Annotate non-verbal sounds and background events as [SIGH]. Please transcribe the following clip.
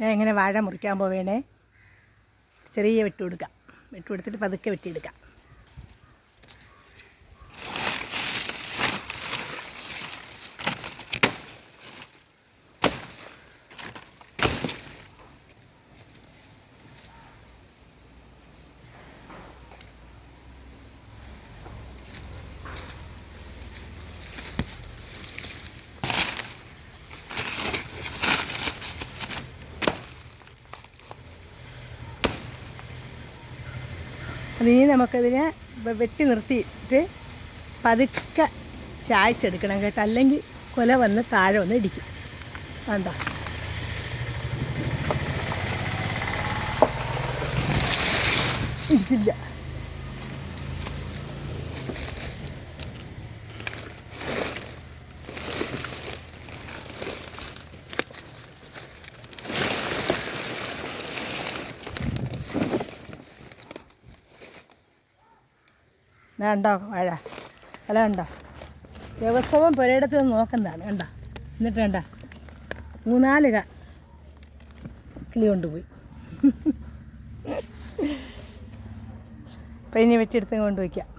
ഞാൻ ഇങ്ങനെ വാഴ മുറിക്കാൻ പോവേണേ. ചെറിയ വെട്ടി കൊടുക്കാം വെട്ടി കൊടുത്തിട്ട് പതുക്കെ വെട്ടിയെടുക്കാം. അത് ഇനി നമുക്കതിനെ വെട്ടി നിർത്തിയിട്ട് പതുക്കെ ചായച്ചെടുക്കണം കേട്ടോ. അല്ലെങ്കിൽ കൊല വന്ന് താഴെ വന്ന് ഇടിക്കും. കണ്ടോ? ഇടിച്ചില്ല. കണ്ടോ വാഴ അല്ല കണ്ടോ? ദിവസവും പുരയിടത്ത് നിന്ന് നോക്കുന്നതാണ്. കണ്ടോ? എന്നിട്ട് കണ്ട? മൂന്നാൽ കിളി കൊണ്ടുപോയി. [LAUGHS] അപ്പം വെട്ടിയെടുത്ത് കൊണ്ടുപോയിക്കാം.